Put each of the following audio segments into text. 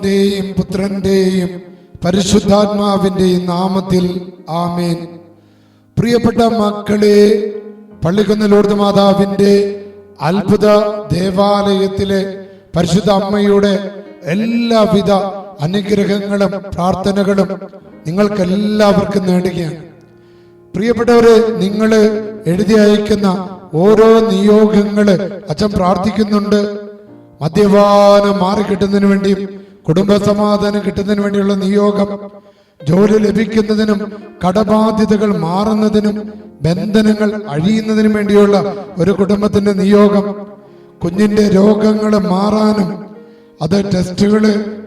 പിതാവിന്റെയും പുത്രന്റെയും പരിശുദ്ധാത്മാവിന്റെയും നാമത്തിൽ ആമേൻ. പ്രിയപ്പെട്ട മക്കളെ പള്ളിക്കുന്ന ലോർദ് മാതാവിന്റെ അത്ഭുത ദേവാലയത്തിലെ പരിശുദ്ധ അമ്മയുടെ എല്ലാവിധ അനുഗ്രഹങ്ങളും പ്രാർത്ഥനകളും നിങ്ങൾക്ക് എല്ലാവർക്കും നേടുകയാണ്. പ്രിയപ്പെട്ടവരെ നിങ്ങൾ എഴുതി അയക്കുന്ന ഓരോ നിയോഗങ്ങൾ അച്ഛൻ പ്രാർത്ഥിക്കുന്നുണ്ട്. മദ്യപാനം മാറി കിട്ടുന്നതിന് വേണ്ടിയും കുടുംബസമാധാനം കിട്ടുന്നതിന് വേണ്ടിയുള്ള നിയോഗം ജോലി ലഭിക്കുന്നതിനും കടബാധ്യതകൾ മാറുന്നതിനും ബന്ധനങ്ങൾ അഴിയുന്നതിനും വേണ്ടിയുള്ള ഒരു കുടുംബത്തിന്റെ നിയോഗം കുഞ്ഞിന്റെ രോഗങ്ങൾ മാറാനും അത് ടെസ്റ്റുകൾ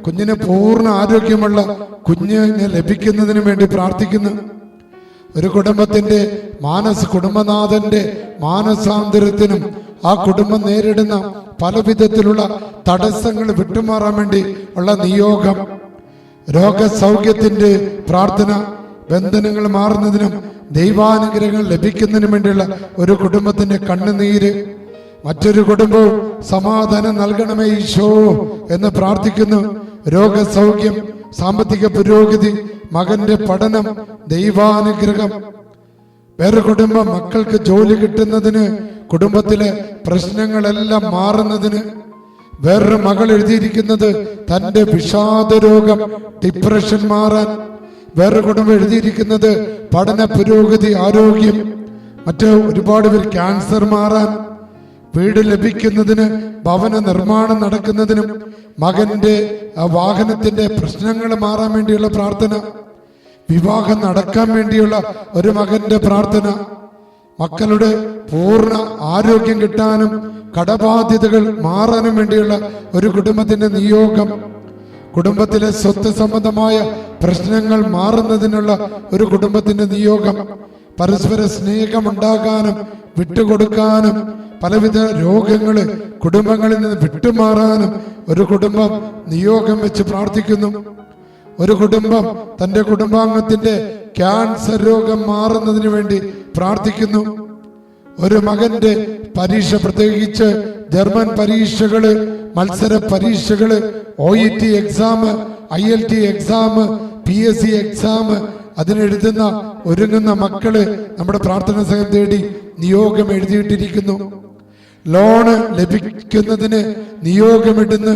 കുഞ്ഞിന് പൂർണ ആരോഗ്യമുള്ള കുഞ്ഞിന് ലഭിക്കുന്നതിന് വേണ്ടി പ്രാർത്ഥിക്കുന്നു. ഒരു കുടുംബത്തിന്റെ മാനസ കുടുംബനാഥന്റെ മാനസാന്തരത്തിനും ആ കുടുംബം നേരിടുന്ന പല വിധത്തിലുള്ള തടസ്സങ്ങൾ വിട്ടുമാറാൻ വേണ്ടി ഉള്ള നിയോഗം. രോഗസൗഖ്യത്തിന്റെ പ്രാർത്ഥന ബന്ധനങ്ങൾ മാറുന്നതിനും ദൈവാനുഗ്രഹങ്ങൾ ലഭിക്കുന്നതിനും വേണ്ടിയുള്ള ഒരു കുടുംബത്തിന്റെ കണ്ണുനീര്. മറ്റൊരു കുടുംബവും സമാധാനം നൽകണമേ ഈശോ എന്ന് പ്രാർത്ഥിക്കുന്നു. രോഗസൗഖ്യം സാമ്പത്തിക പുരോഗതി മകന്റെ പഠനം ദൈവാനുഗ്രഹം. വേറെ കുടുംബം മക്കൾക്ക് ജോലി കിട്ടുന്നതിന് കുടുംബത്തിലെ പ്രശ്നങ്ങളെല്ലാം മാറുന്നതിന് വേറൊരു മകൾ എഴുതിയിരിക്കുന്നത് തന്റെ വിഷാദരോഗം ഡിപ്രഷൻ മാറാൻ. വേറൊരു കുടുംബം എഴുതിയിരിക്കുന്നത് പഠന പുരോഗതി ആരോഗ്യം. മറ്റു ഒരുപാട് പേർ ക്യാൻസർ മാറാൻ. വീട് ലഭിക്കുന്നതിന് ഭവന നിർമ്മാണം നടക്കുന്നതിനും മകന്റെ വാഹനത്തിന്റെ പ്രശ്നങ്ങൾ മാറാൻ വേണ്ടിയുള്ള പ്രാർത്ഥന. വിവാഹം നടക്കാൻ വേണ്ടിയുള്ള ഒരു മകന്റെ പ്രാർത്ഥന. മക്കളുടെ പൂർണ ആരോഗ്യം കിട്ടാനും കടബാധ്യതകൾ മാറാനും വേണ്ടിയുള്ള ഒരു കുടുംബത്തിന്റെ നിയോഗം. കുടുംബത്തിലെ സ്വത്ത് സംബന്ധമായ പ്രശ്നങ്ങൾ മാറുന്നതിനുള്ള ഒരു കുടുംബത്തിന്റെ നിയോഗം. പരസ്പര സ്നേഹമുണ്ടാകാനും വിട്ടുകൊടുക്കാനും പലവിധ രോഗങ്ങൾ കുടുംബങ്ങളിൽ നിന്ന് വിട്ടുമാറാനും ഒരു കുടുംബം നിയോഗം വെച്ച് പ്രാർത്ഥിക്കുന്നു. ഒരു കുടുംബം തന്റെ കുടുംബാംഗത്തിന്റെ ക്യാൻസർ രോഗം മാറുന്നതിന് വേണ്ടി പ്രാർത്ഥിക്കുന്നു. ഒരു മകന്റെ പരീക്ഷ പ്രത്യേകിച്ച് ജർമ്മൻ പരീക്ഷകൾ മത്സര പരീക്ഷകൾ O E T exam IELTS exam P S C exam അതിനെഴുതുന്ന ഒരുങ്ങുന്ന മക്കൾ നമ്മുടെ പ്രാർത്ഥന സഹം തേടി നിയോഗം എഴുതിയിട്ടിരിക്കുന്നു. ലോണ് ലഭിക്കുന്നതിന് നിയോഗമിടുന്നു.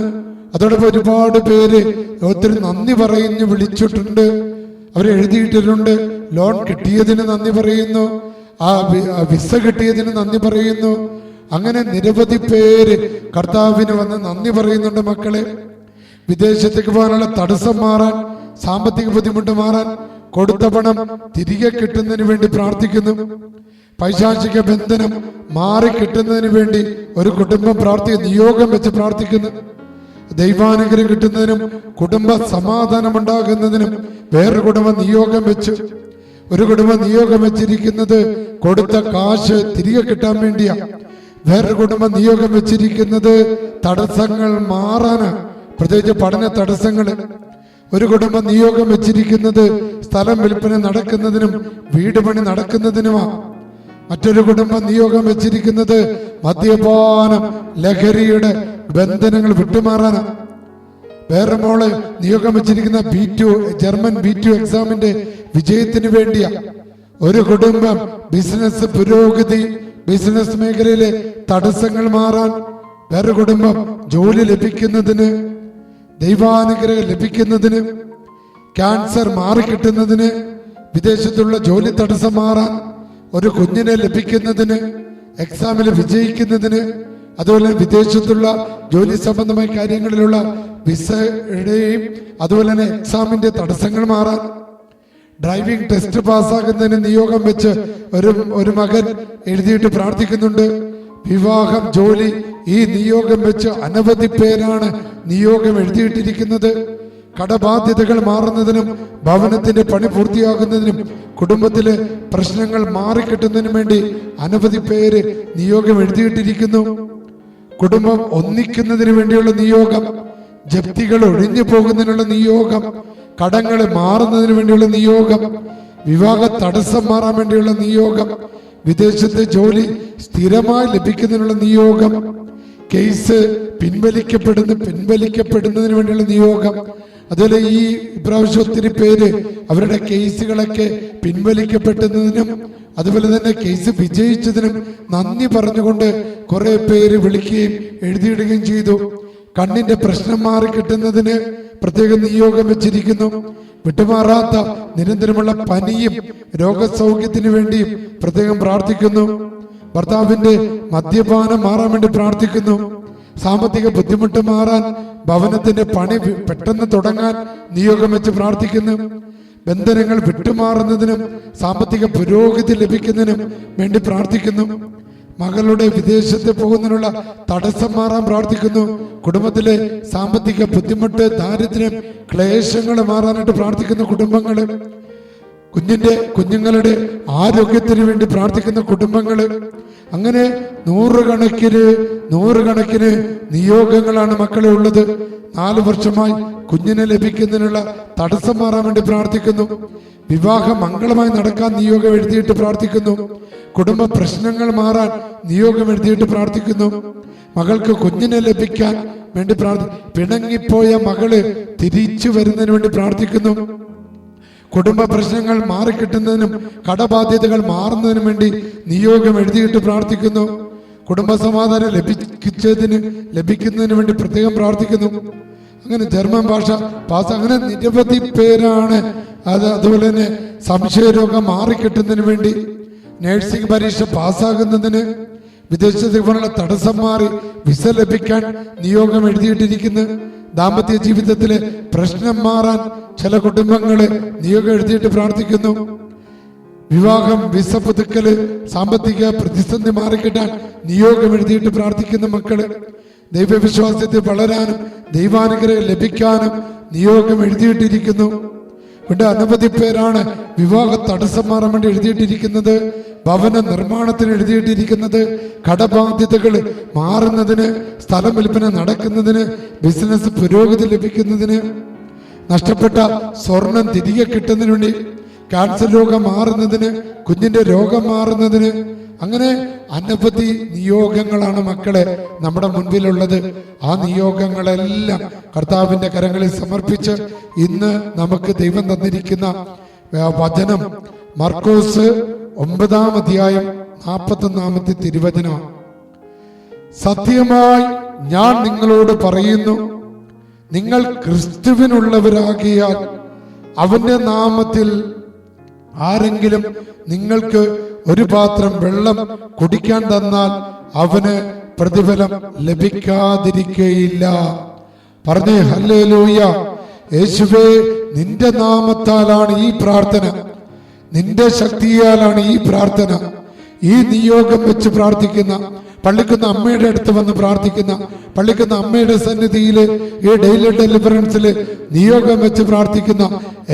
അതോടൊപ്പം ഒരുപാട് പേര് ഒത്തിരി നന്ദി പറയുന്നു വിളിച്ചിട്ടുണ്ട്. അവർ എഴുതിയിട്ടിട്ടുണ്ട് ലോൺ കിട്ടിയതിന് നന്ദി പറയുന്നു. ആ വിസ കിട്ടിയതിന് നന്ദി പറയുന്നു. അങ്ങനെ നിരവധി പേര് കർത്താവിന് വന്ന് നന്ദി പറയുന്നുണ്ട് മക്കളെ. വിദേശത്തേക്ക് പോകാനുള്ള തടസ്സം മാറാൻ സാമ്പത്തിക ബുദ്ധിമുട്ട് മാറാൻ കൊടുത്ത പണം തിരികെ കിട്ടുന്നതിന് വേണ്ടി പ്രാർത്ഥിക്കുന്നു. പൈശാചിക ബന്ധനം മാറി കിട്ടുന്നതിന് വേണ്ടി ഒരു കുടുംബം പ്രാർത്ഥി നിയോഗം വെച്ച് പ്രാർത്ഥിക്കുന്നു. ദൈവാനുഗ്രഹം കിട്ടുന്നതിനും കുടുംബ സമാധാനം ഉണ്ടാകുന്നതിനും വേറൊരു കുടുംബം നിയോഗം വെച്ച് ഒരു കുടുംബം നിയോഗം വെച്ചിരിക്കുന്നത് കൊടുത്ത കാശ് തിരികെ കിട്ടാൻ വേണ്ടിയാ. വേറൊരു കുടുംബം നിയോഗം വെച്ചിരിക്കുന്നത് തടസ്സങ്ങൾ മാറാന്. പ്രത്യേകിച്ച് പഠന തടസ്സങ്ങൾ ഒരു കുടുംബം നിയോഗം വെച്ചിരിക്കുന്നത് സ്ഥലം വിൽപ്പന നടക്കുന്നതിനും വീട് പണി നടക്കുന്നതിനുമാണ് മറ്റൊരു കുടുംബം നിയോഗം വെച്ചിരിക്കുന്നത് മദ്യപാനം ലഹരിയുടെ ബന്ധനങ്ങൾ വിട്ടുമാറാനാണ് വേറെ മോൾ നിയോഗം വെച്ചിരിക്കുന്ന B two German B two എക്സാമിന്റെ വിജയത്തിന് വേണ്ടിയാ. ഒരു കുടുംബം ബിസിനസ് പുരോഗതി ബിസിനസ് മേഖലയിലെ തടസ്സങ്ങൾ മാറാൻ വേറെ കുടുംബം ജോലി ലഭിക്കുന്നതിന് ദൈവാനുഗ്രഹം ലഭിക്കുന്നതിന് ക്യാൻസർ മാറിക്കിട്ടുന്നതിന് വിദേശത്തുള്ള ജോലി തടസ്സം മാറാൻ ഒരു കുഞ്ഞിനെ ലഭിക്കുന്നതിന് എക്സാമിൽ വിജയിക്കുന്നതിന് അതുപോലെ വിദേശത്തുള്ള ജോലി സംബന്ധമായ കാര്യങ്ങളിലുള്ള വിസയുടെയും അതുപോലെ തന്നെ എക്സാമിന്റെ തടസ്സങ്ങൾ മാറാൻ ഡ്രൈവിംഗ് ടെസ്റ്റ് പാസ്സാകുന്നതിന് നിയോഗം വെച്ച് ഒരു ഒരു മകൻ എഴുതിയിട്ട് പ്രാർത്ഥിക്കുന്നുണ്ട്. വിവാഹം ജോലി ഈ നിയോഗം വെച്ച് അനവധി പേരാണ് നിയോഗം എഴുതിയിട്ടിരിക്കുന്നത്. കടബാധ്യതകൾ മാറുന്നതിനും ഭവനത്തിന്റെ പണി പൂർത്തിയാകുന്നതിനും കുടുംബത്തിലെ പ്രശ്നങ്ങൾ മാറിക്കിട്ടുന്നതിനും വേണ്ടി അനവധി പേര് നിയോഗം എഴുതിയിട്ടിരിക്കുന്നു. കുടുംബം ഒന്നിക്കുന്നതിന് വേണ്ടിയുള്ള നിയോഗം ജപ്തികൾ ഒഴിഞ്ഞു പോകുന്നതിനുള്ള നിയോഗം കടങ്ങൾ മാറുന്നതിന് വേണ്ടിയുള്ള നിയോഗം വിവാഹ തടസ്സം മാറാൻ വേണ്ടിയുള്ള നിയോഗം വിദേശത്തെ ജോലി സ്ഥിരമായി ലഭിക്കുന്നതിനുള്ള നിയോഗം കേസ് പിൻവലിക്കപ്പെടുന്ന പിൻവലിക്കപ്പെടുന്നതിന് വേണ്ടിയുള്ള നിയോഗം അതുപോലെ ഈ ഇപ്രാവശ്യം ഒത്തിരി പേര് അവരുടെ കേസുകളൊക്കെ പിൻവലിക്കപ്പെട്ടതിനും അതുപോലെ തന്നെ കേസ് വിജയിച്ചതിനും നന്ദി പറഞ്ഞുകൊണ്ട് കുറെ പേര് വിളിക്കുകയും എഴുതിയിടുകയും ചെയ്തു. കണ്ണിന്റെ പ്രശ്നം മാറി കിട്ടുന്നതിന് പ്രത്യേക നിയോഗം വെച്ചിരിക്കുന്നു. വിട്ടുമാറാത്ത നിരന്തരമുള്ള പനിയും രോഗസൗഖ്യത്തിന് വേണ്ടിയും പ്രത്യേകം പ്രാർത്ഥിക്കുന്നു. ഭർത്താവിന്റെ മദ്യപാനം മാറാൻ വേണ്ടി പ്രാർത്ഥിക്കുന്നു. സാമ്പത്തിക ബുദ്ധിമുട്ട് മാറാൻ ഭവനത്തിന്റെ പണി പെട്ടെന്ന് തുടങ്ങാൻ നിയോഗം വെച്ച് പ്രാർത്ഥിക്കുന്നു. ബന്ധനങ്ങൾ വിട്ടുമാറുന്നതിനും സാമ്പത്തിക പുരോഗതി ലഭിക്കുന്നതിനും വേണ്ടി പ്രാർത്ഥിക്കുന്നു. മകളുടെ വിദേശത്ത് പോകുന്നതിനുള്ള തടസ്സം മാറാൻ പ്രാർത്ഥിക്കുന്നു. കുടുംബത്തിലെ സാമ്പത്തിക ബുദ്ധിമുട്ട് ദാരിദ്ര്യം ക്ലേശങ്ങൾ മാറാനായിട്ട് പ്രാർത്ഥിക്കുന്നു കുടുംബങ്ങൾ. കുഞ്ഞിന്റെ കുഞ്ഞുങ്ങളുടെ ആരോഗ്യത്തിന് വേണ്ടി പ്രാർത്ഥിക്കുന്ന കുടുംബങ്ങൾ അങ്ങനെ നൂറുകണക്കിന് നൂറുകണക്കിന് നിയോഗങ്ങളാണ് മക്കളെ ഉള്ളത്. നാല് വർഷമായി കുഞ്ഞിനെ ലഭിക്കുന്നതിനുള്ള തടസ്സം മാറാൻ വേണ്ടി പ്രാർത്ഥിക്കുന്നു. വിവാഹം മംഗളമായി നടക്കാൻ നിയോഗം എഴുതിയിട്ട് പ്രാർത്ഥിക്കുന്നു. കുടുംബ പ്രശ്നങ്ങൾ മാറാൻ നിയോഗം എഴുതിയിട്ട് പ്രാർത്ഥിക്കുന്നു. മകൾക്ക് കുഞ്ഞിനെ ലഭിക്കാൻ വേണ്ടി പ്രാർത്ഥി പിണങ്ങിപ്പോയ മകൾ തിരിച്ചു വരുന്നതിന് വേണ്ടി പ്രാർത്ഥിക്കുന്നു. കുടുംബ പ്രശ്നങ്ങൾ മാറിക്കിട്ടുന്നതിനും കടബാധ്യതകൾ മാറുന്നതിനും വേണ്ടി നിയോഗം എഴുതിയിട്ട് പ്രാർത്ഥിക്കുന്നു. കുടുംബ സമാധാനം ലഭിച്ചതിന് ലഭിക്കുന്നതിന് വേണ്ടി പ്രത്യേകം പ്രാർത്ഥിക്കുന്നു. അങ്ങനെ ജർമ്മൻ ഭാഷ പാസ് അങ്ങനെ നിരവധി പേരാണ്. അത് അതുപോലെ തന്നെ സംശയരോഗം മാറിക്കിട്ടുന്നതിന് വേണ്ടി നഴ്സിംഗ് പരീക്ഷ പാസ്സാകുന്നതിന് വിദേശത്തേക്ക് പോലുള്ള തടസ്സം മാറി വിസ ലഭിക്കാൻ നിയോഗം എഴുതിയിട്ടിരിക്കുന്നു. ദാമ്പത്യ ജീവിതത്തിലെ പ്രശ്നം മാറാൻ ചില കുടുംബങ്ങൾ നിയോഗം എഴുതിയിട്ട് പ്രാർത്ഥിക്കുന്നു. വിവാഹം വിസ പുതുക്കൽ സാമ്പത്തിക പ്രതിസന്ധി മാറിക്കിട്ടാൻ നിയോഗം എഴുതിയിട്ട് പ്രാർത്ഥിക്കുന്ന മക്കൾ. ദൈവവിശ്വാസത്തെ വളരാനും ദൈവാനുഗ്രഹം ലഭിക്കാനും നിയോഗം എഴുതിയിട്ടിരിക്കുന്നു. ഇവിടെ അനവധി പേരാണ് വിവാഹ തടസ്സം മാറാൻ വേണ്ടി എഴുതിയിട്ടിരിക്കുന്നത്. ഭവന നിർമ്മാണത്തിന് എഴുതിയിട്ടിരിക്കുന്നത്. കടബാധ്യതകൾ മാറുന്നതിന് സ്ഥലം വിൽപ്പന നടക്കുന്നതിന് ബിസിനസ് പുരോഗതി ലഭിക്കുന്നതിന്. നഷ്ടപ്പെട്ട സ്വർണം തിരികെ കിട്ടുന്നതിന് വേണ്ടി ക്യാൻസർ രോഗം മാറുന്നതിന് കുഞ്ഞിന്റെ രോഗം മാറുന്നതിന്. അങ്ങനെ അനവധി നിയോഗങ്ങളാണ് മക്കളെ നമ്മുടെ മുൻപിലുള്ളത്. ആ നിയോഗങ്ങളെല്ലാം കർത്താവിന്റെ കരങ്ങളിൽ സമർപ്പിച്ച് ഇന്ന് നമുക്ക് ദൈവം തന്നിരിക്കുന്ന വചനം മർക്കോസ് ഒമ്പതാം അധ്യായം നാൽപ്പത്തൊന്നാമത്തെ തിരുവചനമാണ് സത്യമായി ഞാൻ നിങ്ങളോട് പറയുന്നു നിങ്ങൾ ക്രിസ്തുവിനുള്ളവരാകിയാൽ അവന്റെ നാമത്തിൽ ആരെങ്കിലും നിങ്ങൾക്ക് ഒരു പാത്രം വെള്ളം കുടിക്കാൻ തന്നാൽ അവന് പ്രതിഫലം ലഭിക്കാതിരിക്കയില്ല. പറഞ്ഞേ ഹല്ലേ ലൂയ യേശുവേ നിന്റെ നാമത്താലാണ് ഈ പ്രാർത്ഥന. നിന്റെ ശക്തിയാലാണ് ഈ പ്രാർത്ഥന. ഈ നിയോഗം വെച്ച് പ്രാർത്ഥിക്കുന്ന പള്ളിക്കുന്ന അമ്മയുടെ അടുത്ത് വന്ന് പ്രാർത്ഥിക്കുന്ന പള്ളിക്കുന്ന അമ്മയുടെ സന്നിധിയിൽ ഈ ഡെയിലി ഡെലിവറൻസിൽ നിയോഗം വെച്ച് പ്രാർത്ഥിക്കുന്ന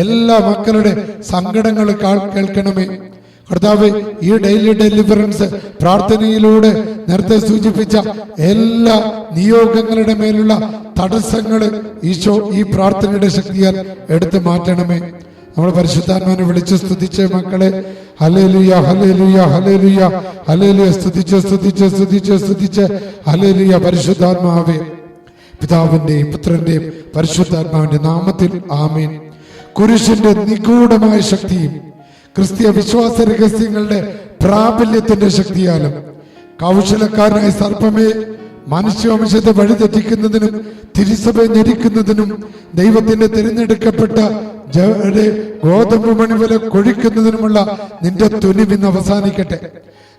എല്ലാ മക്കളുടെ സങ്കടങ്ങൾ കേൾക്കണമേ. കർത്താവ് ഈ ഡെയിലി ഡെലിവറൻസ് പ്രാർത്ഥനയിലൂടെ നേരത്തെ സൂചിപ്പിച്ച എല്ലാ നിയോഗങ്ങളുടെ മേലുള്ള തടസ്സങ്ങൾ ഈശോ ഈ പ്രാർത്ഥനയുടെ ശക്തിയാൽ എടുത്തു മാറ്റണമേ. നമ്മൾ പരിശുദ്ധാത്മാനെ വിളിച്ച് സ്തുതിച്ച് മക്കളെ. ഹലേലുയ ഹലേലുയ ഹലേലുയ ഹലേലുയ സ്തുതിച്ച് സ്തുതിച്ച് സ്തുതിച്ച് സ്തുതിച്ച്. ഹലേലുയ പരിശുദ്ധാത്മാവേ. പിതാവിന്റെയും പുത്രന്റെയും പരിശുദ്ധാത്മാവിന്റെ നാമത്തിൽ ആമീൻ. കുരിശിന്റെ നിഗൂഢമായ ശക്തിയും ക്രിസ്തീയ വിശ്വാസ രഹസ്യങ്ങളുടെ പ്രാബല്യത്തിന്റെ ശക്തിയാലും കൗശലക്കാരനായ സർപ്പമേ മനുഷ്യവംശത്തെ വഴിതെറ്റിക്കുന്നതിനും തിരിസഭ ഞെരിക്കുന്നതിനും ദൈവത്തിന്റെ തിരഞ്ഞെടുക്കപ്പെട്ട ഗോതമ്പ് മണി പോലെ കൊഴിക്കുന്നതിനുമുള്ള നിന്റെ തുനിവിന്ന് അവസാനിക്കട്ടെ.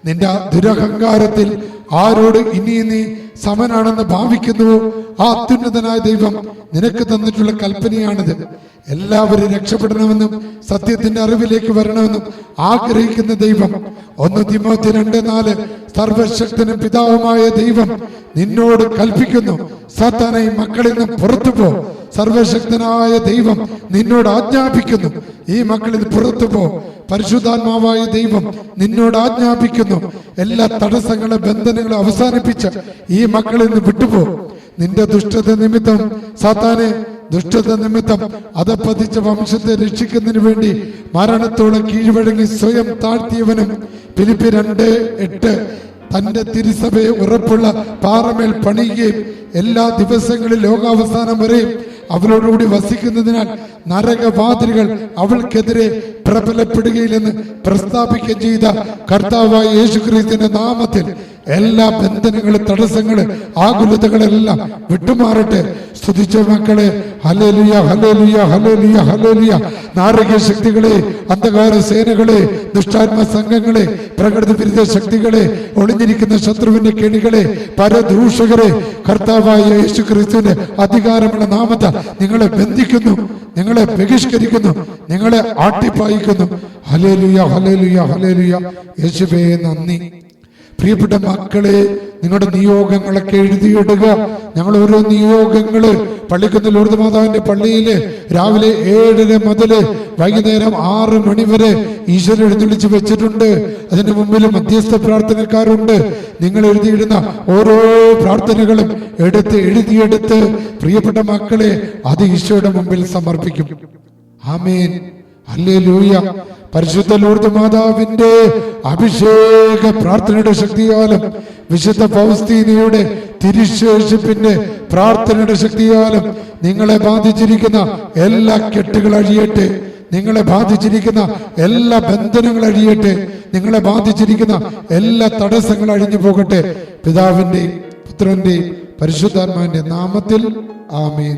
നിന്റെ ദുരഹങ്കാരത്തിൽ ആരോട് ഇനി നീ സമനാണെന്ന് ഭാവിക്കുന്നുവോ? ആ അത്യുന്നതനായ ദൈവം നിനക്ക് തന്നിട്ടുള്ള കൽപ്പനയാണിത്. എല്ലാവരും രക്ഷപ്പെടണമെന്നും സത്യത്തിന്റെ അറിവിലേക്ക് വരണമെന്നും ആഗ്രഹിക്കുന്ന ദൈവം. ഒന്ന് തിമോത്തി രണ്ട് നാല്. സർവശക്തനും പിതാവുമായ ദൈവം നിന്നോട് കൽപ്പിക്കുന്നു. സാത്താനെ മക്കളിൽ നിന്ന് പുറത്തു പോ. സർവശക്തനായ ദൈവം നിന്നോട് ആജ്ഞാപിക്കുന്നു. ഈ മക്കളിൽ പുറത്തു പോ. പരിശുദ്ധാത്മാവായ ദൈവം നിന്നോട് ആജ്ഞാപിക്കുന്നു. എല്ലാ തടസ്സങ്ങളും ബന്ധനങ്ങളും അവസാനിപ്പിച്ച് ഈ മക്കളിൽ നിന്ന് വിട്ടുപോ. നിന്റെ ദുഷ്ടത നിമിത്തം സാത്താനെ ദുഷ്ടത നിമിത്തം അധപ്പതിച്ച വംശത്തെ രക്ഷിക്കുന്നതിന് വേണ്ടി മരണത്തോടെ കീഴ്വഴങ്ങി സ്വയം താഴ്ത്തിയവനും ഫിലിപ്പി രണ്ട് എട്ട് തന്റെ തിരുസഭയെ ഉറപ്പുള്ള പാറമേൽ പണിയുകയും എല്ലാ ദിവസങ്ങളിൽ ലോകാവസാനം വരെയും അവളോടുകൂടി വസിക്കുന്നതിനാൽ നരകവാതിലുകൾ അവൾക്കെതിരെ പ്രബലപ്പെടുകയില്ലെന്ന് പ്രസ്താവിക്കുകയും ചെയ്ത കർത്താവായ യേശുക്രിസ്തുവിന്റെ നാമത്തിൽ എല്ലാ ബന്ധനങ്ങളും തടസ്സങ്ങൾ ആകുലതകളെല്ലാം വിട്ടുമാറട്ടെ. സ്തുതിച്ച മക്കളെ ഹലേലിയ ഹലേലിയ ഹലേലിയ ഹലേലിയ നാരകീയ ശക്തികളെ അന്ധകാര സേനകളെ ദുഷ്ടാത്മ സംഘങ്ങളെ പ്രകൃതി വിരുദ്ധ ശക്തികളെ ഒളിഞ്ഞിരിക്കുന്ന ശത്രുവിന്റെ കെണികളെ പരദൂഷകരെ കർത്താവായ യേശു ക്രിസ്തുവിന്റെ അധികാരമുള്ള നാമത്തെ നിങ്ങളെ ബന്ധിക്കുന്നു നിങ്ങളെ ബഹിഷ്കരിക്കുന്നു നിങ്ങളെ ആട്ടിപ്പായിക്കുന്നു. ഹലേലുയ ഹലേലുയ ഹലേലുയ യേശുവേ നന്ദി. പ്രിയപ്പെട്ട മക്കളെ നിങ്ങളുടെ നിയോഗങ്ങളൊക്കെ എഴുതിയിടുക. ഞങ്ങൾ ഓരോ നിയോഗങ്ങൾ പള്ളിക്കുന്ന ലൂർദ് മാതാവിന്റെ പള്ളിയിൽ രാവിലെ ഏഴര മുതൽ വൈകുന്നേരം ആറ് മണി വരെ ഈശ്വരൻ എഴുന്നള്ളിച്ച് വെച്ചിട്ടുണ്ട്. അതിന്റെ മുമ്പിൽ മധ്യസ്ഥ പ്രാർത്ഥനക്കാരുണ്ട്. നിങ്ങൾ എഴുതിയിടുന്ന ഓരോ പ്രാർത്ഥനകളും എടുത്ത് എഴുതിയെടുത്ത് പ്രിയപ്പെട്ട മക്കളെ അത് ഈശോയുടെ മുമ്പിൽ സമർപ്പിക്കും. ആമേൻ. ഹല്ലേലൂയ. പരിശുദ്ധ ലൂർദ് മാതാവിന്റെ അഭിഷേക പ്രാർത്ഥനയുടെ ശക്തിയാലും വിശുദ്ധ പൗസ്തീനയുടെ തിരുശേഷിപ്പിന്റെ പ്രാർത്ഥനയുടെ ശക്തിയാലും നിങ്ങളെ ബാധിച്ചിരിക്കുന്ന എല്ലാ കെട്ടുകൾ അഴിയട്ടെ നിങ്ങളെ ബാധിച്ചിരിക്കുന്ന എല്ലാ ബന്ധനങ്ങൾ അഴിയട്ടെ നിങ്ങളെ ബാധിച്ചിരിക്കുന്ന എല്ലാ തടസ്സങ്ങൾ അഴിഞ്ഞു പോകട്ടെ. പിതാവിന്റെയും പുത്രന്റെയും പരിശുദ്ധാത്മാവിന്റെ നാമത്തിൽ ആമേൻ.